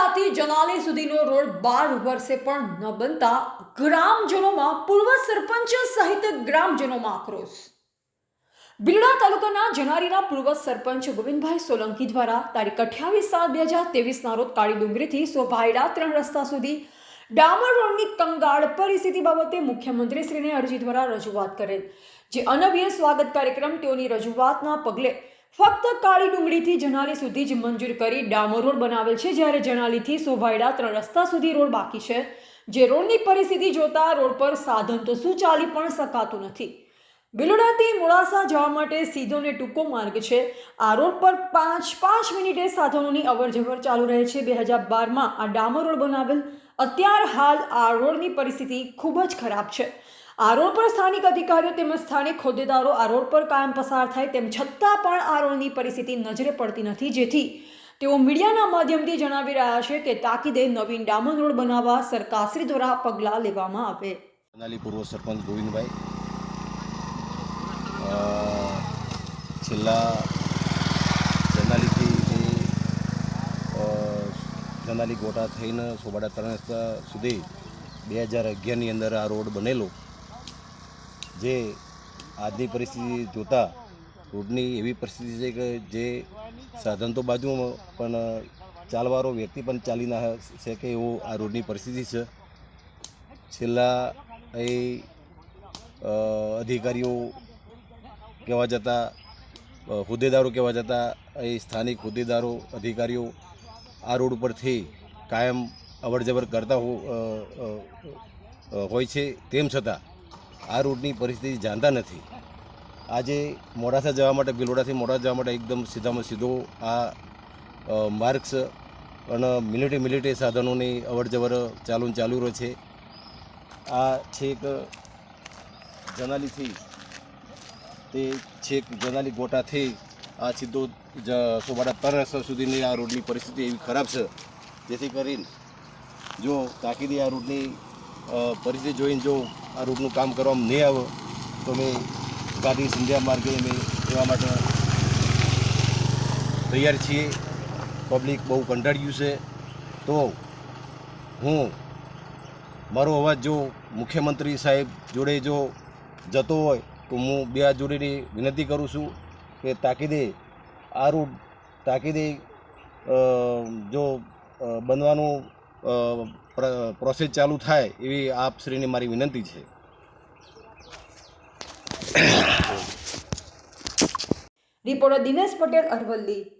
સોબાયડાથી જનાલી સુધીનો રોડ બાર વર્ષે પણ ન બનતા ગ્રામજનોમાં પૂર્વ સરપંચ સહિત ગ્રામજનોમાં આક્રોશ. બિલડા તાલુકાના જનારીના પૂર્વ સરપંચ ગોવિંદભાઈ સોલંકી દ્વારા તારીખ અઠ્યાવીસ સાત બે હજાર તેવીસના રોજ કાળી ડુંગરીથી સોભાયડા ત્રણ રસ્તા સુધી ડામર રોડની કંગાળ પરિસ્થિતિ બાબતે મુખ્યમંત્રીશ્રીને અરજી દ્વારા રજૂઆત કરેલ. જે અનવ્ય સ્વાગત કાર્યક્રમ તેઓની રજૂઆતના પગલે ફક્ત કાળી ડુંગળીથી જનાલી સુધી જ મંજૂર કરી ડામર રોડ બનાવેલ છે, જ્યારે જનાલીથી સોભાયડા ત્રણ રસ્તા સુધી રોડ બાકી છે. જે રોડની પરિસ્થિતિ જોતા રોડ પર સાધન તો શું ચાલી પણ શકાતું નથી. બિલોડાથી મોડાસા જવા માટે સીધો ને ટૂંકો માર્ગ છે. આ રોડ પર પાંચ પાંચ મિનિટે સાધનોની અવરજવર ચાલુ રહે છે. બે હજાર બારમાં આ ડામર રોડ બનાવેલ. અત્યાર હાલ આ રોડની પરિસ્થિતિ ખૂબ જ ખરાબ છે. આ રોડ પર સ્થાનિક અધિકારીઓ તેમજ સ્થાનિક હોદ્દેદારો આ રોડ પર કાયમ પસાર થાય તેમ છતાં પણ આ રોડની પરિસ્થિતિ નજરે પડતી નથી. જેથી તેઓ મીડિયાના માધ્યમથી જણાવી રહ્યા છે કે તાકીદે નવીન ડામર રોડ બનાવવા સરકારશ્રી દ્વારા પગલાં લેવામાં આવે. પૂર્વ સરપંચ ગોવિંદભાઈ છેલ્લા જનાલીથી જર્નાલી ગોટા થઈને સોબાડા ત્રણ રસ્તા સુધી બે હજાર અગિયારની અંદર આ રોડ બનેલો, જે આજની પરિસ્થિતિ જોતાં રોડની એવી પરિસ્થિતિ છે કે જે સાધન તો બાજુમાં, પણ ચાલવાળો વ્યક્તિ પણ ચાલી ના શકે એવો આ રોડની પરિસ્થિતિ છે. છેલ્લા એ અધિકારીઓ કહેવા જતા હોદ્દેદારો કહેવા જતા એ સ્થાનિક હોદ્દેદારો, અધિકારીઓ આ રોડ ઉપરથી કાયમ અવરજવર કરતા હોય છે. તેમ છતાં આ રોડની પરિસ્થિતિ જાણતા નથી. આજે મોડાસા જવા માટે બિલોડાથી મોડાસા જવા માટે એકદમ સીધામાં સીધો આ માર્ક્સ અને મિલિટે મિલિટે સાધનોની અવરજવર ચાલુ ચાલુ રહે છે. આ છેક જનાલીથી તે છેક જનાલી ગોટાથી આ સીધો જ સોબાડા ત્રણ રસ્તા સુધીની આ રોડની પરિસ્થિતિ એવી ખરાબ છે. જેથી કરીને જો તાકીદી આ રોડની પરિસ્થિતિ જોઈને જો આ રોડનું કામ કરવામાં નહીં આવે, તો અમે ગાંધી સંધ્યા માર્ગે અમે જવા માટે તૈયાર છીએ. પબ્લિક બહુ કંટાળ્યું છે. તો હું, મારો અવાજ જો મુખ્યમંત્રી સાહેબ જોડે જો જતો હોય તો હું બે હાથ જોડીને વિનંતી કરું છું કે તાકીદે આ રૂટ તાકીદે જો બનવાનું પ્રોસેસ ચાલુ થાય એવી આપશ્રીને મારી વિનંતી છે. રિપોર્ટર દિનેશ પટેલ અરવલ્લી.